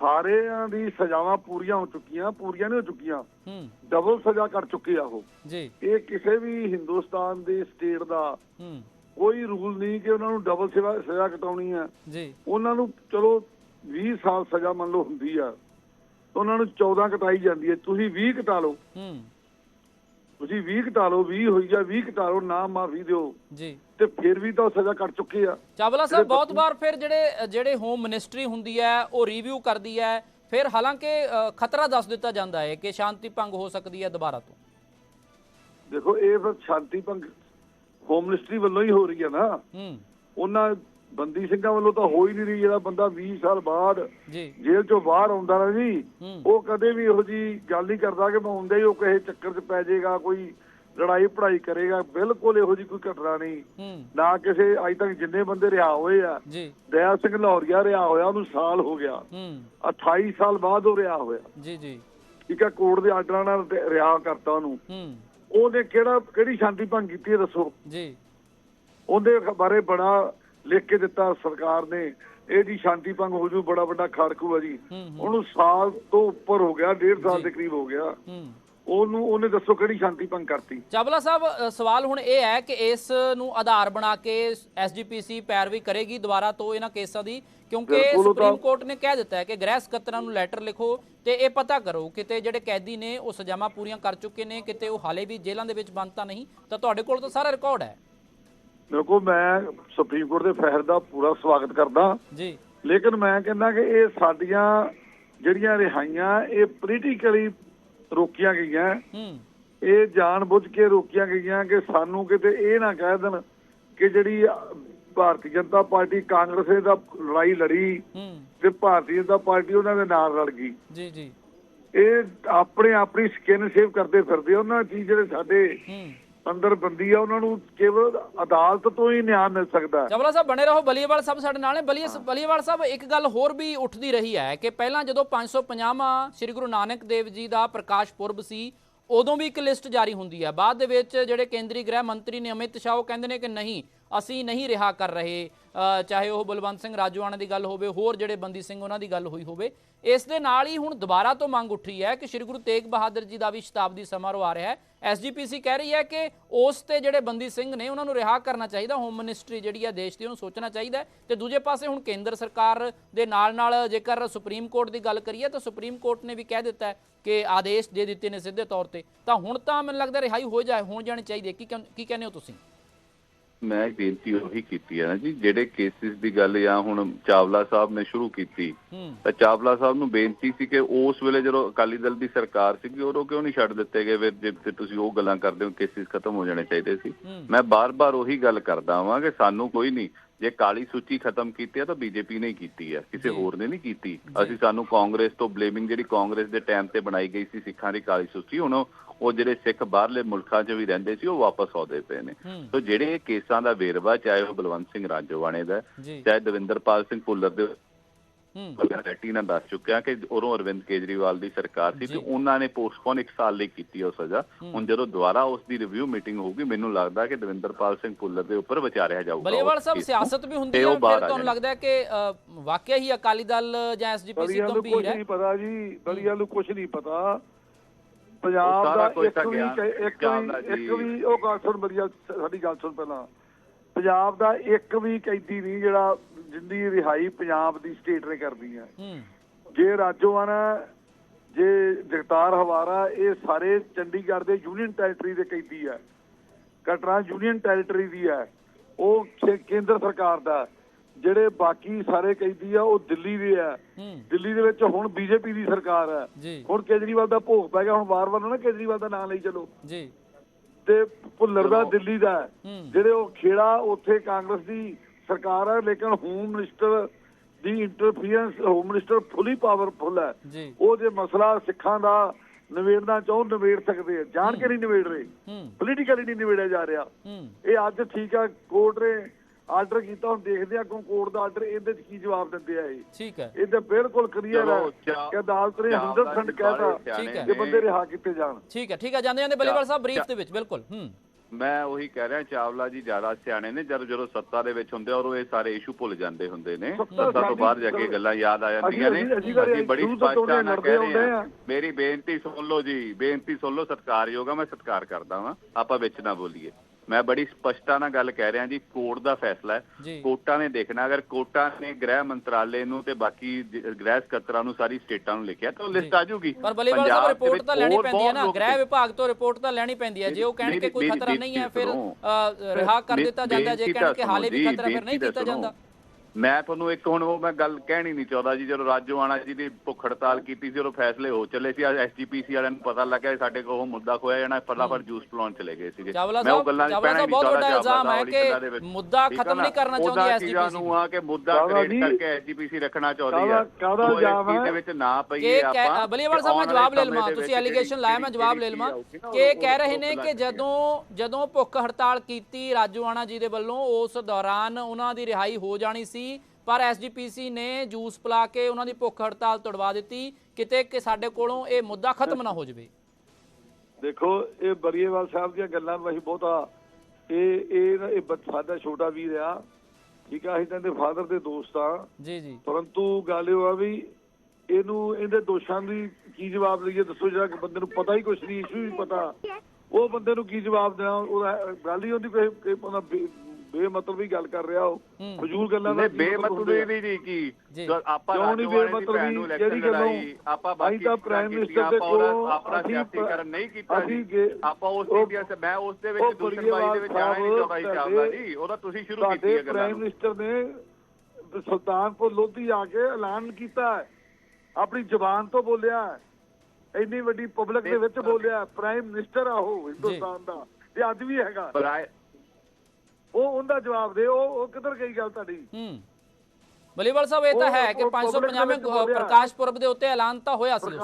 ਸਾਰਿਆਂ ਦੀ ਸਜ਼ਾਵਾਂ ਪੂਰੀਆਂ ਹੋ ਚੁੱਕੀਆਂ ਪੂਰੀਆਂ ਨਹੀਂ ਹੋ ਚੁੱਕੀਆਂ। ਹੂੰ। ਡਬਲ ਸਜ਼ਾ ਕਰ ਚੁੱਕੇ ਆ ਉਹ। ਜੀ। ਇਹ ਕਿਸੇ ਵੀ ਹਿੰਦੁਸਤਾਨ ਦੇ ਸਟੇਟ ਦਾ ਹੂੰ। ਕੋਈ ਰੂਲ ਨਹੀਂ ਕਿ ਉਹਨਾਂ ਨੂੰ ਡਬਲ ਸਜ਼ਾ ਕਟਾਉਣੀ ਆ। ਜੀ। ਉਹਨਾਂ ਨੂੰ ਚਲੋ 20 ਸਾਲ ਸਜ਼ਾ ਮੰਨ ਲਓ ਹੁੰਦੀ ਆ। ਉਹਨਾਂ ਨੂੰ 14 ਕਟਾਈ ਜਾਂਦੀ ਹੈ ਤੁਸੀਂ 20 ਕਟਾ ਲਓ। ਹੂੰ। ਤੁਸੀਂ 20 ਘਟਾ ਲਓ 20 ਹੋਈ ਜਾ 20 ਘਟਾ ਲਓ ਨਾ ਮਾਫੀ ਦਿਓ। ਜੀ। ਤੇ ਫਿਰ ਵੀ ਤਾਂ ਸਜ਼ਾ ਕੱਟ ਚੁੱਕੇ ਆ। ਚਾਵਲਾ ਸਾਹਿਬ ਬਹੁਤ ਵਾਰ ਫਿਰ ਜਿਹੜੇ ਜਿਹੜੇ ਹੋਮ ਮਿਨਿਸਟਰੀ ਹੁੰਦੀ ਹੈ ਉਹ ਰਿਵਿਊ ਕਰਦੀ ਹੈ। ਫਿਰ ਹਾਲਾਂਕਿ ਖਤਰਾ ਦੱਸ ਦਿੱਤਾ ਜਾਂਦਾ ਹੈ ਕਿ ਸ਼ਾਂਤੀ ਭੰਗ ਹੋ ਸਕਦੀ ਹੈ ਦੁਬਾਰਾ ਤੋਂ। ਦੇਖੋ ਇਹ ਫਿਰ ਸ਼ਾਂਤੀ ਭੰਗ ਹੋਮ ਮਿਨਿਸਟਰੀ ਵੱਲੋਂ ਹੀ ਹੋ ਰਹੀ ਹੈ ਨਾ। ਹੂੰ। ਉਹਨਾਂ ਬੰਦੀ ਸਿੰਘਾਂ ਵੱਲੋਂ ਤਾਂ ਹੋ ਹੀ ਨਹੀਂ ਰਹੀ ਜਿਹੜਾ ਬੰਦਾ 20 ਸਾਲ ਬਾਅਦ ਜੇਲ੍ਹ ਚੋਂ ਬਾਹਰ ਆਉਂਦਾ ਨਾ ਜੀ। ਉਹ ਕਦੇ ਵੀ ਇਹੋ ਜੀ ਗੱਲ ਨਹੀਂ ਕਰਦਾ ਕਿ ਮੈਂ ਆਉਂਦਾ ਹੀ ਉਹ ਕਿਸੇ ਚੱਕਰ 'ਚ ਪੈ ਜਾਏਗਾ ਕੋਈ ਲੜਾਈ ਪੜਾਈ ਕਰੇਗਾ ਬਿਲਕੁਲ ਇਹੋ ਜੀ ਕੋਈ ਘਟਨਾ ਨਹੀਂ। ਨਾ ਕਿਸੇ ਅੱਜ ਤੱਕ ਜਿੰਨੇ ਬੰਦੇ ਰਿਹਾ ਹੋਏ ਆ ਜੀ। ਦਇਆ ਸਿੰਘ ਲਾਹੌਰੀਆ ਰਿਹਾ ਹੋਇਆ ਉਹਨੂੰ ਸਾਲ ਹੋ ਗਿਆ। ਹੂੰ। 28 ਸਾਲ ਬਾਅਦ ਉਹ ਰਿਹਾ ਹੋਇਆ। ਜੀ ਜੀ। ਠੀਕ ਹੈ ਕੋਰਟ ਦੇ ਆਰਡਰਾਂ ਨਾਲ ਰਿਹਾ ਕਰਤਾ ਉਹਨੂੰ। ਉਹਨੇ ਕਿਹੜਾ ਕਿਹੜੀ ਸ਼ਾਂਤੀ ਭੰਗ ਕੀਤੀ ਦੱਸੋ? ਜੀ। ਉਹਦੇ ਬਾਰੇ ਬੜਾ ਲਿਖ ਕੇ ਦਿੱਤਾ ਸਰਕਾਰ ਨੇ ਇਹਦੀ ਸ਼ਾਂਤੀ ਭੰਗ ਹੋ ਜੂ ਬੜਾ ਵੱਡਾ ਖਾੜਕੂ ਆ ਜੀ। ਉਹਨੂੰ ਸਾਲ ਤੋਂ ਉੱਪਰ ਹੋ ਗਿਆ ਡੇਢ ਸਾਲ ਦੇ ਕਰੀਬ ਹੋ ਗਿਆ। ਉਹਨੂੰ ਉਹਨੇ ਦੱਸੋ ਕਿਹੜੀ ਸ਼ਾਂਤੀ ਭੰਗ ਕਰਤੀ? ਚਾਵਲਾ ਸਾਹਿਬ ਸਵਾਲ ਹੁਣ ਇਹ ਹੈ ਕਿ ਇਸ ਨੂੰ ਆਧਾਰ ਬਣਾ ਕੇ ਐਸਜੀਪੀਸੀ ਪੈਰਵੀ ਕਰੇਗੀ ਦੁਬਾਰਾ ਤੋਂ ਇਹਨਾਂ ਕੇਸਾਂ ਦੀ? ਕਿਉਂਕਿ ਸੁਪਰੀਮ ਕੋਰਟ ਨੇ ਕਹਿ ਦਿੱਤਾ ਹੈ ਕਿ ਗ੍ਰਹਿ ਸਕੱਤਰਾਂ ਨੂੰ ਲੈਟਰ ਲਿਖੋ ਤੇ ਇਹ ਪਤਾ ਕਰੋ ਕਿਤੇ ਜਿਹੜੇ ਕੈਦੀ ਨੇ ਉਹ ਸਜ਼ਾਵਾਂ ਪੂਰੀਆਂ ਕਰ ਚੁੱਕੇ ਨੇ ਕਿਤੇ ਉਹ ਹਾਲੇ ਵੀ ਜੇਲ੍ਹਾਂ ਦੇ ਵਿੱਚ ਬੰਦ ਤਾਂ ਨਹੀਂ ਤਾਂ ਤੁਹਾਡੇ ਕੋਲ ਤਾਂ ਸਾਰਾ ਰਿਕਾਰਡ ਹੈ। ਦੇਖੋ ਮੈਂ ਸੁਪਰੀਮ ਕੋਰਟ ਦੇ ਫੈਸਲੇ ਦਾ ਪੂਰਾ ਸਵਾਗਤ ਕਰਦਾ। ਜੀ। ਲੇਕਿਨ ਮੈਂ ਕਹਿੰਦਾ ਕਿ ਇਹ ਸਾਡੀਆਂ ਜਿਹੜੀਆਂ ਰਿਹਾਈਆਂ ਇਹ ਪੋਲੀਟੀਕਲੀ ਰੋਕੀਆਂ ਗਈਆਂ। ਇਹ ਜਾਣਬੁੱਝ ਕੇ ਰੋਕੀਆਂ ਗਈਆਂ ਕਿ ਸਾਨੂੰ ਕਿਤੇ ਇਹ ਨਾ ਕਹਿ ਦੇਣ ਕਿ ਜਿਹੜੀ ਭਾਰਤੀ ਜਨਤਾ ਪਾਰਟੀ ਕਾਂਗਰਸ ਦਾ ਲੜਾਈ ਲੜੀ ਤੇ ਭਾਰਤੀ ਜਨਤਾ ਪਾਰਟੀ ਉਹਨਾਂ ਦੇ ਨਾਲ ਰਲ ਗਈ। ਜੀ ਜੀ। ਇਹ ਆਪਣੇ ਆਪਣੀ ਸਕਿਨ ਸੇਵ ਕਰਦੇ ਫਿਰਦੇ। ਉਹਨਾਂ ਚੀਜ਼ ਜਿਹੜੇ ਸਾਡੇ ਅੰਦਰ ਬੰਦੀ ਆ, ਉਹਨਾਂ ਨੂੰ ਕੇਵਲ ਅਦਾਲਤ ਤੋਂ ਹੀ ਨਿਆਂ ਮਿਲ ਸਕਦਾ ਹੈ। ਚਵਲਾ ਸਾਹਿਬ, ਬਣੇ ਰਹੋ ਬਲੀਏਵਾਲ ਸਾਹਿਬ ਸਾਡੇ ਨਾਲ ਨੇ ਬਲੀਏ ਬਲੀਏਵਾਲ ਸਾਹਿਬ, ਇੱਕ ਗੱਲ ਹੋਰ ਵੀ ਉੱਠਦੀ ਰਹੀ ਹੈ ਕਿ ਪਹਿਲਾਂ ਜਦੋਂ 550ਵਾਂ ਸ੍ਰੀ ਗੁਰੂ ਨਾਨਕ ਦੇਵ ਜੀ ਦਾ ਪ੍ਰਕਾਸ਼ ਪੁਰਬ ਸੀ, ਉਦੋਂ ਵੀ ਇੱਕ ਲਿਸਟ ਜਾਰੀ ਹੁੰਦੀ ਹੈ ਬਾਅਦ ਦੇ ਵਿੱਚ ਜਿਹੜੇ ਕੇਂਦਰੀ ਗ੍ਰਹਿ ਮੰਤਰੀ ਨੇ ਅਮਿਤ ਸ਼ਾਹ, ਉਹ ਕਹਿੰਦੇ ਨੇ ਕਿ ਨਹੀਂ ਅਸੀਂ ਨਹੀਂ ਰਿਹਾ ਕਰ ਰਹੇ। ਚਾਹੇ ਉਹ ਬਲਵੰਤ ਸਿੰਘ ਰਾਜੂਆਣਾ ਦੀ ਗੱਲ ਹੋਵੇ, ਹੋਰ ਜਿਹੜੇ ਬੰਦੀ ਸਿੰਘ ਉਹਨਾਂ ਦੀ ਗੱਲ ਹੋਈ ਹੋਵੇ। ਇਸ ਦੇ ਨਾਲ ਹੀ ਹੁਣ ਦੁਬਾਰਾ ਤੋਂ ਮੰਗ ਉੱਠੀ ਹੈ ਕਿ ਸ੍ਰੀ ਗੁਰੂ ਤੇਗ ਬਹਾਦਰ ਜੀ ਦਾ ਵੀ ਸ਼ਤਾਬਦੀ ਸਮਾਰੋਹ ਆ ਰਿਹਾ ਹੈ। ਐਸਜੀਪੀਸੀ ਕਹਿ ਰਹੀ ਹੈ ਕਿ ਉਸ ਤੇ ਜਿਹੜੇ ਬੰਦੀ ਸਿੰਘ ਨੇ ਉਹਨਾਂ ਨੂੰ ਰਿਹਾ ਕਰਨਾ ਚਾਹੀਦਾ ਹੋਮ ਮਿਨਿਸਟਰੀ ਜਿਹੜੀ ਹੈ ਦੇਸ਼ ਦੀ ਉਹਨੂੰ ਸੋਚਣਾ ਚਾਹੀਦਾ ਹੈ। ਤੇ ਦੂਜੇ ਪਾਸੇ ਹੁਣ ਕੇਂਦਰ ਸਰਕਾਰ ਦੇ ਨਾਲ ਨਾਲ ਜੇਕਰ ਸੁਪਰੀਮ ਕੋਰਟ ਦੀ ਗੱਲ ਕਰੀਏ ਤਾਂ ਸੁਪਰੀਮ ਕੋਰਟ ਨੇ ਵੀ ਕਹਿ ਦਿੱਤਾ ਕਿ ਆਦੇਸ਼ ਦੇ ਦਿੱਤੇ ਨੇ ਸਿੱਧੇ ਤੌਰ ਤੇ। ਤਾਂ ਹੁਣ ਤਾਂ ਮੈਨੂੰ ਲੱਗਦਾ ਰਿਹਾਈ ਹੋ ਜਾਏ, ਹੋਣ ਜਾਣੀ ਚਾਹੀਦੀ ਹੈ। ਕੀ ਕਹਿੰ- ਕੀ ਕਹਿੰਦੇ ਹੋ ਤੁਸੀਂ? ਮੈਂ ਬੇਨਤੀ ਉਹੀ ਕੀਤੀ ਹੈ ਨਾ ਜੀ ਜਿਹੜੇ ਕੇਸਿਸ ਦੀ ਗੱਲ ਜਾਂ ਹੁਣ ਚਾਵਲਾ ਸਾਹਿਬ ਨੇ ਸ਼ੁਰੂ ਕੀਤੀ ਹੂੰ। ਤਾਂ ਚਾਵਲਾ ਸਾਹਿਬ ਨੂੰ ਬੇਨਤੀ ਸੀ ਕਿ ਉਸ ਵੇਲੇ ਜਦੋਂ ਅਕਾਲੀ ਦਲ ਦੀ ਸਰਕਾਰ ਸੀਗੀ ਉਦੋਂ ਕਿਉਂ ਨਹੀਂ ਛੱਡ ਦਿੱਤੇ ਗਏ? ਫਿਰ ਜੇ ਤੁਸੀਂ ਉਹ ਗੱਲਾਂ ਕਰਦੇ ਹੋ ਕੇਸਿਸ ਖਤਮ ਹੋ ਜਾਣੇ ਚਾਹੀਦੇ ਸੀ। ਹੂੰ। ਮੈਂ ਬਾਰ-ਬਾਰ ਉਹੀ ਗੱਲ ਕਰਦਾ ਵਾਂ ਕਿ ਸਾਨੂੰ ਕੋਈ ਨਹੀਂ ਜੇ ਕਾਲੀ ਸੂਚੀ ਖਤਮ ਕੀਤੀ ਹੈ ਤਾਂ ਬੀਜੇਪੀ ਨੇ ਹੀ ਕੀਤੀ ਹੈ ਕਿਸੇ। ਹੋਰ ਨੇ ਨਹੀਂ ਕੀਤੀ। ਅਸੀਂ ਸਾਨੂੰ ਕਾਂਗਰਸ ਤੋਂ ਬਲੇਮਿੰਗ ਜਿਹੜੀ ਕਾਂਗਰਸ ਦੇ ਟਾਈਮ ਤੇ ਬਣਾਈ ਗਈ ਸੀ ਸਿੱਖਾਂ ਦੀ ਕਾਲੀ ਸੂਚੀ ਹੁਣ ਉਹ- ਜਿਹੜੇ ਸਿੱਖ ਬਾਹਰਲੇ ਮੁਲਕਾਂ 'ਚ ਵੀ ਰਹਿੰਦੇ ਸੀ ਉਹ ਵਾਪਸ ਆਉਂਦੇ ਪਏ ਨੇ। ਹੂੰ। ਸੋ ਜਿਹੜੇ ਕੇਸਾਂ ਦਾ ਵੇਰਵਾ ਚਾਹੇ ਉਹ ਬਲਵੰਤ ਸਿੰਘ ਰਾਜੋਵਾਣੇ ਦਾ ਹੈ, ਜੀ। ਚਾਹੇ ਦਵਿੰਦਰਪਾਲ ਸਿੰਘ ਭੁੱਲਰ ਦੇ ਹੂੰ। ਰੈਟੀ ਨਾਲ ਦੱਸ ਚੁੱਕਿਆ ਕਿ ਉਦੋਂ ਅਰਵਿੰਦ ਕੇਜਰੀਵਾਲ ਦੀ ਸਰਕਾਰ ਸੀ। ਤੇ ਉਹਨਾਂ ਨੇ ਪੋਸਟਪੋਨ ਇੱਕ ਸਾਲ ਲਈ ਕੀਤੀ ਉਹ ਸਜ਼ਾ। ਹੂੰ। ਹੁਣ ਜਦੋਂ ਦੁਬਾਰਾ ਉਸ ਦੀ ਰਿਵਿਊ ਮੀਟਿੰਗ ਹੋਊਗੀ ਮੈਨੂੰ ਲੱਗਦਾ ਕਿ ਦਵਿੰਦਰਪਾਲ ਸਿੰਘ ਭੁੱਲਰ ਦੇ ਉੱਪਰ ਵਿਚਾਰਿਆ ਜਾਊਗਾ ਬਲੀਏਵਾਲ ਉਸ ਸਾਹਿਬ ਨੂੰ। ਸਿਆਸਤ ਵੀ ਹੁੰਦੀ ਤੇ ਹੈ ਫਿਰ ਤੁਹਾਨੂੰ। ਲੱਗਦਾ ਹੈ ਕਿ ਵਾਕਿਆ ਹੀ ਅਕਾਲੀ ਦਲ ਜਾਂ ਐਸਜੀਪੀਸੀ ਬਲੀਆਂ ਨੂੰ ਕੁਝ ਗੰਭੀਰ ਹੈ? ਨਹੀਂ ਪਤਾ ਜੀ। ਬਲੀਆਂ ਨੂੰ ਕੁਝ ਨਹੀਂ ਪਤਾ। ਪੰਜਾਬ ਦਾ ਇੱਕ ਤਾਂ ਵੀ ਇੱਕ ਵੀ। ਇੱਕ ਵੀ ਉਹ ਗੱਲ ਸੁਣ ਬਲੀਆ ਸਾਡੀ ਗੱਲ ਸੁਣ ਪਹਿਲਾਂ। ਪੰਜਾਬ ਦਾ ਇੱਕ ਵੀ ਕੈਦੀ ਨਹੀਂ ਜਿਹੜਾ ਜਿੰਦੀ ਰਿਹਾਈ ਪੰਜਾਬ ਦੀ ਸਟੇਟ ਨੇ ਕਰਦੀ ਹੈ। ਜੇ ਰਾਜੋਆਨ ਜੇ ਜਗਤਾਰ ਹਵਾਰਾ ਇਹ ਸਾਰੇ ਚੰਡੀਗੜ੍ਹ ਦੇ ਯੂਨੀਅਨ ਟੈਰੀਟਰੀ ਦੇ ਕੈਦੀ ਹੈ। ਕਟਰਾ ਯੂਨੀਅਨ ਟੈਰੀਟਰੀ ਦੀ ਹੈ। ਉਹ ਕੇਂਦਰ ਸਰਕਾਰ ਦਾ। ਜਿਹੜੇ ਬਾਕੀ ਸਾਰੇ ਕੈਦੀ ਆ ਉਹ ਦਿੱਲੀ ਦੇ ਆ। ਦਿੱਲੀ ਦੇ ਵਿੱਚ ਹੁਣ ਬੀਜੇਪੀ ਦੀ ਸਰਕਾਰ ਜੀ। ਹੁਣ ਕੇਜਰੀਵਾਲ ਦਾ ਭੋਗ ਪੈ ਗਿਆ ਹੁਣ ਵਾਰ-ਵਾਰ ਨਾ ਕੇਜਰੀਵਾਲ ਦਾ ਨਾਮ ਲਈ ਚਲੋ। ਜੀ। ਤੇ ਭੁੱਲਰ ਦਾ। ਦਿੱਲੀ ਦਾ। ਜਿਹੜੇ ਉਹ ਖੇੜਾ ਉੱਥੇ ਕਾਂਗਰਸ ਦੀ ਸਰਕਾਰ ਹੈ ਲੇਕਿਨ ਹੋਮ ਮਿਨਿਸਟਰ ਦੀ interference home minister fully powerful ਹੈ ਉਹ ਜੇ ਮਸਲਾ ਸਿੱਖਾਂ ਦਾ ਨਿਬੇੜਨਾ ਚਾਹੋ ਨਿਬੇੜ ਸਕਦੇ ਆ। ਜਾਣ ਕੇ ਨਹੀਂ ਨਿਬੇੜ ਰਹੇ। ਪੋਲੀਟੀਕਲੀ ਨਹੀਂ ਨਿਬੇੜਿਆ ਜਾ ਰਿਹਾ। ਇਹ ਅੱਜ ਠੀਕ ਆ ਕੋਰਟ ਨੇ ਆਰਡਰ ਕੀਤਾ ਹੁਣ ਦੇਖਦੇ ਆ ਕਿ ਕੋਰਟ ਦਾ ਆਰਡਰ ਇਹਦੇ 'ਚ ਕੀ ਜਵਾਬ ਦਿੰਦੇ ਆ ਇਹ। ਠੀਕ ਹੈ। ਇਹ ਤਾਂ ਬਿਲਕੁਲ ਕਲੀਅਰ ਹੈ ਕਿ ਅਦਾਲਤ ਨੇ ਚਾਵਲਾ 100% ਜੀ ਕਹਿਤਾ ਠੀਕ ਹੈ। ਕਿ ਬੰਦੇ ਰਿਹਾ ਕੀਤੇ ਜਾਣ। ਠੀਕ ਹੈ ਠੀਕ ਹੈ ਜਾਂਦੇ ਜਾਂਦੇ ਬਲੀਵਾਲ ਸਾਹਿਬ ਬਰੀਫ ਦੇ ਵਿੱਚ ਬਿਲਕੁਲ ਹੂੰ। ਮੈਂ ਉਹੀ ਕਹਿ ਰਿਹਾ ਚਾਵਲਾ ਜੀ ਜ਼ਿਆਦਾ ਸਿਆਣੇ ਨੇ ਜਦੋਂ ਜਦੋਂ ਸੱਤਾ ਦੇ ਵਿੱਚ ਹੁੰਦੇ ਔਰ ਉਹ ਇਹ ਸਾਰੇ ਇਸ਼ੂ ਭੁੱਲ ਜਾਂਦੇ ਹੁੰਦੇ ਨੇ। ਸੱਤਾ ਤੋਂ ਬਾਹਰ ਜਾ ਕੇ ਗੱਲਾਂ ਯਾਦ ਆ ਜਾਂਦੀਆਂ ਨੇ। ਅਸੀਂ- ਬੜੀ ਸਪਸ਼ਟਤਾ ਨਾਲ ਕਹਿ ਰਹੇ ਹਾਂ ਆ। ਮੇਰੀ ਬੇਨਤੀ ਸੁਣ ਲਓ ਜੀ ਬੇਨਤੀ ਸੁਣ ਲਓ ਸਤਿਕਾਰਯੋਗ ਆ ਮੈਂ ਸਤਿਕਾਰ ਕਰਦਾ ਵਾਂ। ਆਪਾਂ ਵਿੱਚ ਨਾ ਬੋਲੀਏ। ਮੈਂ ਬੜੀ ਸਪਸ਼ਟਤਾ ਨਾਲ ਗੱਲ ਕਹਿ ਰਿਹਾ ਜੀ ਕੋਰਟ ਦਾ ਫੈਸਲਾ ਹੈ। ਕੋਰਟਾਂ ਨੇ ਦੇਖਣਾ ਅਗਰ ਕੋਰਟਾਂ ਨੇ ਗ੍ਰਹਿ ਮੰਤਰਾਲੇ ਨੂੰ ਤੇ ਬਾਕੀ ਗ੍ਰਹਿ ਸਕੱਤਰਾਂ ਨੂੰ ਸਾਰੀ ਸਟੇਟਾਂ ਨੂੰ ਲਿਖਿਆ ਤਾਂ ਲਿਸਟ ਆ ਜਾਊਗੀ। ਪਰ ਬਲੀਵਾਲ ਸਾਹਿਬ ਰਿਪੋਰਟ ਤਾਂ ਲੈਣੀ ਪੈਂਦੀ ਹੈ ਨਾ। ਗ੍ਰਹਿ ਵਿਭਾਗ ਤੋਂ ਰਿਪੋਰਟ ਤਾਂ ਲੈਣੀ ਪੈਂਦੀ ਹੈ। ਜੇ ਉਹ ਕਹਿਣ ਕਿ ਕੋਈ ਖਤਰਾ ਨਹੀਂ ਹੈ ਫਿਰ ਰਿਹਾ ਕਰ ਦਿੱਤਾ ਜਾਂਦਾ। ਜੇ ਕਹਿਣ ਕਿ ਹਾਲੇ ਵੀ ਖਤਰਾ ਫਿਰ ਨਹੀਂ ਕੀਤਾ ਜਾਂਦਾ। ਮੈਂ ਤੁਹਾਨੂੰ ਇੱਕ ਹੁਣ ਉਹ ਮੈਂ ਗੱਲ ਕਹਿਣੀ ਨਹੀਂ ਚਾਹੁੰਦਾ ਜੀ ਜਦੋਂ ਰਾਜੋਆਣਾ ਜੀ ਦੀ ਭੁੱਖ ਹੜਤਾਲ ਕੀਤੀ ਸੀ ਉਦੋਂ ਫੈਸਲੇ ਹੋ ਚੱਲੇ ਸੀ ਐਸਜੀਪੀਸੀ ਵਾਲਿਆਂ ਨੂੰ ਪਤਾ ਲੱਗਿਆ ਸਾਡੇ ਕੋਲ ਉਹ ਮੁੱਦਾ ਖੋਇਆ ਜਾਣਾ ਫਟਾਫਟ ਜੂਸ ਪਿਲਾਉਣ ਚਲੇ ਗਏ ਸੀਗੇ ਮੈਂ ਉਹ ਗੱਲਾਂ ਨਹੀਂ ਬਹੁਤ ਚਾਹੁੰਦਾ ਵੱਡਾ ਇਲਜ਼ਾਮ ਹੈ ਕਿ। ਮੁੱਦਾ ਖਤਮ? ਨਹੀਂ ਕਰਨਾ ਚਾਹੁੰਦੀ ਐਸਜੀਪੀਸੀ ਨੂੰ ਆ ਕਿ ਮੁੱਦਾ ਕ੍ਰੀਏਟ? ਕਰਕੇ ਐਸਜੀਪੀਸੀ ਰੱਖਣਾ ਚਾਹੁੰਦੀ ਆ ਕਾਹਦਾ ਇਲਜ਼ਾਮ ਹੈ? ਦੇ ਵਿੱਚ ਨਾ ਪਈਏ ਆਪਾਂ ਬਲੀਵਾਲ ਸਾਹਿਬ ਮੈਂ ਜਵਾਬ ਲੈ ਲਵਾਂ ਤੁਸੀਂ ਐਲੀਗੇਸ਼ਨ ਲਾਇਆ ਮੈਂ ਜਵਾਬ ਲੈ ਲਵਾਂ ਕਿ ਕਹਿ ਰਹੇ ਨੇ ਕਿ। ਜਦੋਂ ਜਦੋਂ ਭੁੱਖ ਹੜਤਾਲ ਕੀਤੀ ਰਾਜੂਆਣਾ ਜੀ ਦੇ ਵੱਲੋਂ ਉਸ ਦੌਰਾਨ ਉਹਨਾਂ ਦੀ ਰਿਹਾਈ ਹੋ ਜਾਣੀ ਸੀ ਪਰ ਐਸਜੀਪੀਸੀ ਨੇ ਜੂਸ ਪਿਲਾ ਕੇ ਉਹਨਾਂ ਦੀ ਭੁੱਖ ਹੜਤਾਲ ਤੁੜਵਾ ਦਿੱਤੀ। ਕਿਤੇ ਕਿ ਸਾਡੇ ਕੋਲੋਂ ਇਹ ਮੁੱਦਾ ਖਤਮ ਨਾ ਹੋ ਜਾਵੇ। ਦੇਖੋ ਇਹ ਬਰੀਏਵਾਲ ਸਾਹਿਬ ਦੀਆਂ ਗੱਲਾਂ ਅਸੀਂ ਬਹੁਤਾ ਇਹ ਇਹ ਇਹ ਸਾਡਾ ਛੋਟਾ ਵੀਰ ਆ। ਠੀਕ ਆ ਤਾਂ ਇਹਦੇ ਫਾਦਰ ਦੇ ਦੋਸਤ ਆ। ਜੀ ਜੀ। ਪਰੰਤੂ ਗੱਲ ਇਹ ਆ ਵੀ ਇਹਨੂੰ ਇਹਦੇ ਦੋਸ਼ਾਂ ਦੀ ਕੀ ਜਵਾਬ ਲਈਏ ਦੱਸੋ ਜਿਹੜਾ ਕਿ ਬੰਦੇ ਨੂੰ ਪਤਾ ਹੀ ਕੁਛ ਨਹੀਂ ਇਸ਼ੂ ਵੀ ਪਤਾ। ਉਹ ਬੰਦੇ ਨੂੰ ਕੀ ਜਵਾਬ ਦੇਣਾ ਉਹਦਾ ਗੱਲ ਹੀ ਉਹਦੀ ਕੋਈ ਕੋਈ ਉਹਦਾ ਬੇਮਤਲਬ ਹੀ ਗੱਲ ਕਰ ਰਿਹਾ ਉਹ ਹੂੰ। ਫਜ਼ੂਲ ਗੱਲਾਂ ਨਹੀਂ ਬੇਮਤਲਬੀ? ਵੀ ਨਹੀਂ ਕੀ ਜੀ। ਆਪਾਂ ਕਿਉਂ ਨਹੀਂ ਬੇਮਤਲਬੀ? election ਗੱਲੋਂ? ਆਪਾਂ ਬਾਕੀ ਤਾਂ ਪ੍ਰਾਈਮ ਮਿਨਿਸਟਰ ਦੇ ਕੋਲ ਆਪਣਾ ਅਸੀਂ ਸਿਆਸੀਕਰਨ ਨਹੀਂ ਕੀਤਾ ਜੀ ਆਪਾਂ ਉਸ ਏਰੀਆ 'ਚ ਮੈਂ ਉਸ ਦੇ ਵਿੱਚ ਦੂਸ਼ਣਬਾਜ਼ੀ ਦੇ ਵਿੱਚ ਜਾਣਾ ਨਹੀਂ ਚਾਹੁੰਦਾ ਸੀ ਚਾਹੁੰਦਾ ਜੀ ਉਹਦਾ ਤੁਸੀਂ ਸ਼ੁਰੂ ਕੀਤੀ ਹੈ ਗੱਲਾਂ ਪ੍ਰਾਈਮ ਮਿਨਿਸਟਰ ਨੇ ਸੁਲਤਾਨਪੁਰ ਲੋਧੀ ਆ ਕੇ ਐਲਾਨ ਕੀਤਾ ਹੈ ਆਪਣੀ ਜ਼ੁਬਾਨ ਤੋਂ ਬੋਲਿਆ। ਇੰਨੀ ਵੱਡੀ ਪਬਲਿਕ ਦੇ ਵਿੱਚ ਬੋਲਿਆ ਪ੍ਰਾਈਮ ਮਿਨਿਸਟਰ ਆ ਉਹ ਹਿੰਦੁਸਤਾਨ ਦਾ ਤੇ ਅੱਜ ਵੀ ਹੈਗਾ ਉਹ ਉਹਦਾ ਜਵਾਬ ਦੇ ਉਹ ਉਹ ਕਿੱਧਰ ਗਈ ਗੱਲ ਤੁਹਾਡੀ ਹੂੰ ਬਲੀਵਾਲ ਸਾਹਿਬ ਇਹ ਤਾਂ ਹੈ ਕਿ ਉਹ public ਦੇ 550 ਵਿੱਚ ਬੋਲਿਆ। ਪ੍ਰਕਾਸ਼ ਪੁਰਬ ਦੇ ਉੱਤੇ ਐਲਾਨ ਤਾਂ ਹੋਇਆ ਸੀ ਉਸ